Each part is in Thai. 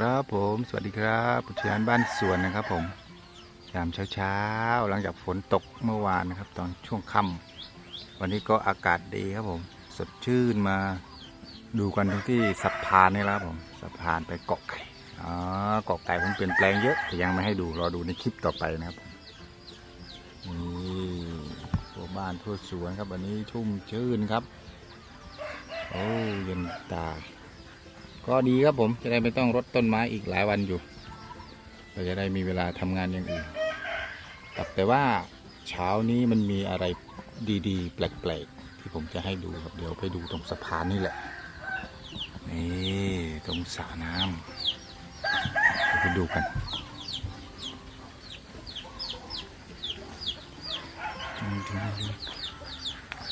ครับผมสวัสดีครับพุทยานบ้านสวนนะครับผมยามเช้าๆหลังจากฝนตกเมื่อวานนะครับ ตอนช่วงค่ำวันนี้ก็อากาศดีครับผม สดชื่นมาดูกันตรงที่สะพานนี่แล้วครับผมสะพานไปเกาะไก่อ๋อเกาะไก่ผมเปลี่ยนแปลงเยอะแต่ยังไม่ให้ดูรอดูในคลิปต่อไปนะครับนี่ทั่วบ้านทั่วสวนครับวันนี้ชุ่มชื่นครับ โอ้เย็นตา ก็ดีครับผมจะได้ไม่ต้องรดต้นไม้อีกหลายวันอยู่ เราจะได้มีเวลาทำงานอย่างอื่นกับแต่ว่าเช้านี้มันมีอะไรดีๆ แปลกๆ ที่ผมจะให้ดูครับเดี๋ยวไปดูตรงสะพานนี่แหละ นี่ตรงสระน้ำไปดูกัน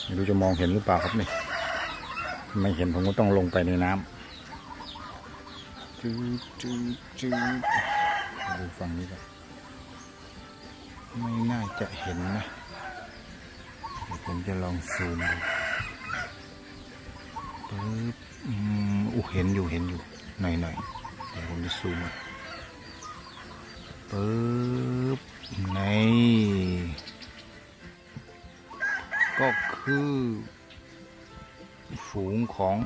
ไม่รู้จะมองเห็นหรือเปล่าครับนี่ไม่เห็นผมก็ต้องลงไปในน้ำ จืดจืดจืดดูฝั่งนี้ก่อนไม่น่าจะเห็นนะเดี๋ยวผมจะลองซูมดูปึ๊บอืมอู้เห็นอยู่เห็นอยู่หน่อยหน่อยๆเดี๋ยวผมจะซูมอะปึ๊บในก็คือ ฝูงของ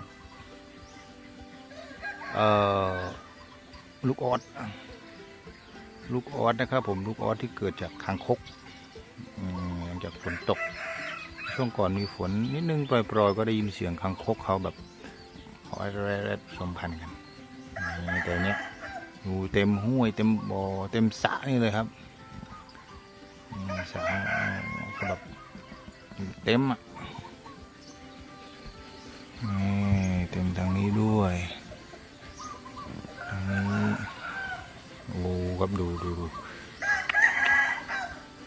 ลูกออสลูกออสนะครับ ผมลูกออสที่เกิดจากคางคกหลังจากฝนตก ช่วงก่อนมีฝนนิดนึงปล่อยๆ ก็ได้ยินเสียงคางคกเขาแบบเขาแรดสมพันธ์กันแต่เนี้ยอยู่เต็มห้วยเต็มบ่อเต็มสระนี่เลยครับสระก็แบบเต็มอะ ครับดูดูดู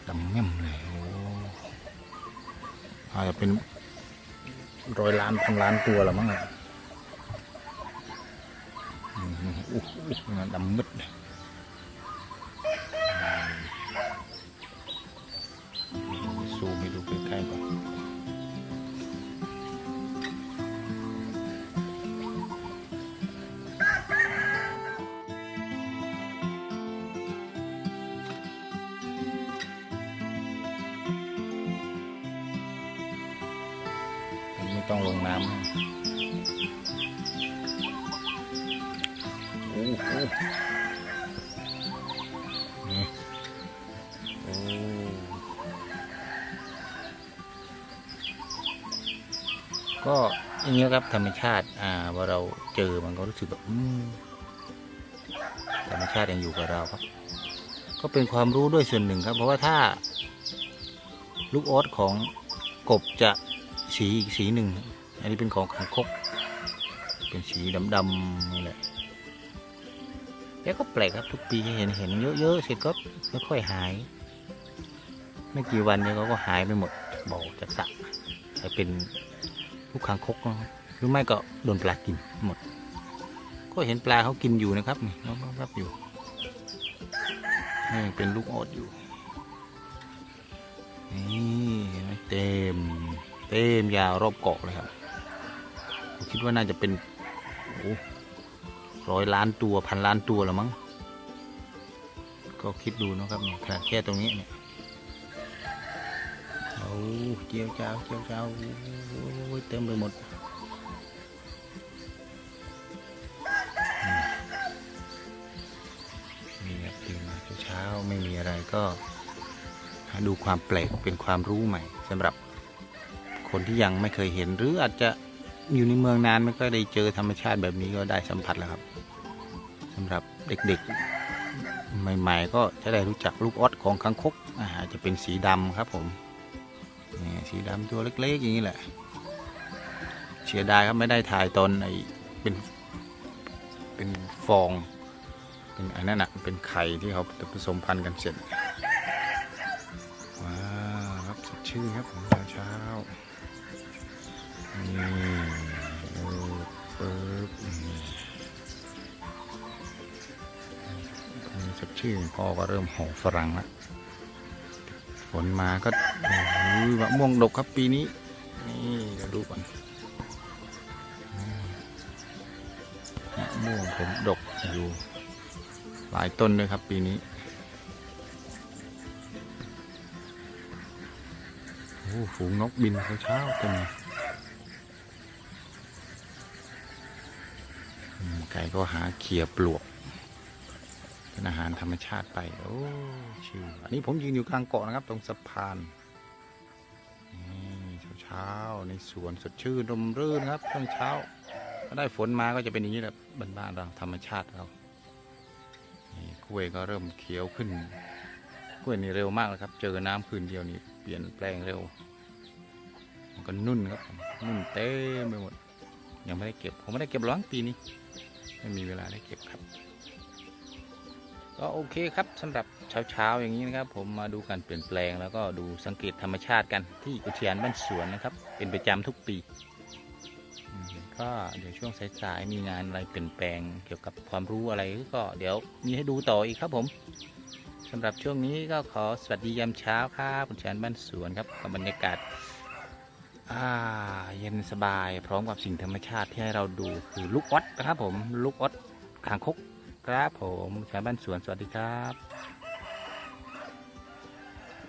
ดำเง่มเลยโอ้อาจจะเป็นร้อยล้านพันล้านตัวละมั้งอะอู้หูดำมืดเลย ต้องลงน้ำโอ้โหก็อย่างนี้ครับธรรมชาติ อ่าว่าเราเจอมันก็รู้สึกแบบธรรมชาติยังอยู่กับเราครับ ก็เป็นความรู้ด้วยส่วนหนึ่งครับ เพราะว่าถ้า ลูกออสของกบจะ สีอีกสีหนึ่ง อันนี้เป็นของขังคก เป็นสีดำๆนี่แหละแล้วก็แปลกครับทุกปีจะเห็นเห็นเยอะๆเสร็จก็ไม่ค่อยหาย ไม่กี่วันเนี่ยเขาก็หายไปหมดจากบ่อจากสระแต่เป็นลูกขังคกนะหรือไม่ก็โดนปลากินหมด ก็เห็นปลาเขากินอยู่นะครับนี่นองรับอยู่นี่เป็นลูกออดอยู่นี่เห็นไหมเต็ม เต็มยาวรอบเกาะเลยครับผมคิดว่าน่าจะเป็นร้อยล้านตัวพันล้านตัวแล้วมั้ง ก็คิดดูนะครับขนาดแค่ตรงนี้เนี่ยโอ้เจียวเจ้าเจียวเจ้าเต็มไปหมดมนี่ครับตื่นมาเช้าไม่มีอะไรก็ดูความแปลกเป็นความรู้ใหม่สำหรับ คนที่ยังไม่เคยเห็น หรืออาจจะอยู่ในเมืองนานไม่ก็ได้เจอธรรมชาติแบบนี้ก็ได้สัมผัสแล้วครับสำหรับเด็กๆ ใหม่ ๆ ก็จะได้รู้จักลูกออสของคังคกอาจจะเป็นสีดำครับผมนี่สีดำตัวเล็กๆอย่างนี้แหละเสียดายครับไม่ได้ถ่ายตอนไอเป็นเป็นฟองเป็นอันนั้นนะเป็นไข่ที่เขาผสมพันธุ์กันเสร็จว้าวครับสดชื่นครับผมเช้า ชื่นพ่อก็เริ่มห่อฝรั่งแล้วฝนมาก็โอ้โหมะม่วงดกครับปีนี้ นี่เดี๋ยวดูก่อนมะม่วงผมดกอยู่หลายต้นด้วยครับปีนี้โอ้ฝูงนกบินเช้าๆเต็มไก่ก็หาเขียปลวก เป็นอาหารธรรมชาติไป โอ้ชิวอันนี้ผมยืนอยู่กลางเกาะนะครับ ตรงสะพานเช้าๆในสวนสดชื่นลมรื่นครับตอนเช้าถ้าได้ฝนมาก็จะเป็นอย่างนี้แหละบ้านๆเราธรรมชาติเรานี่กล้วยก็เริ่มเขียวขึ้นกล้วยนี่เร็วมากเลยครับ เจอน้ำคืนเดียวนี่เปลี่ยนแปลงเร็ว มันก็นุ่นครับ นุ่นเต็มไปหมด ยังไม่ได้เก็บ ผมไม่ได้เก็บร้องปีนี้ ไม่มีเวลาได้เก็บครับ ก็โอเคครับสำหรับเช้าๆอย่างนี้นะครับ ผมมาดูการเปลี่ยนแปลงแล้วก็ดูสังเกตธรรมชาติกันที่อุทยานบ้านสวนนะครับ เป็นประจำทุกปีก็เดี๋ยวช่วงสายๆมีงานอะไรเปลี่ยนแปลงเกี่ยวกับความรู้อะไรก็เดี๋ยวมีให้ดูต่ออีกครับผมสำหรับช่วงนี้ก็ขอสวัสดียามเช้าครับอุทยานบ้านสวนครับกับบรรยากาศอ่าเย็นสบายพร้อมกับสิ่งธรรมชาติที่ให้เราดูคือลูกออดนะครับผมลูกออดคางคก ครับผมชาวบ้านสวนสวัสดีครับ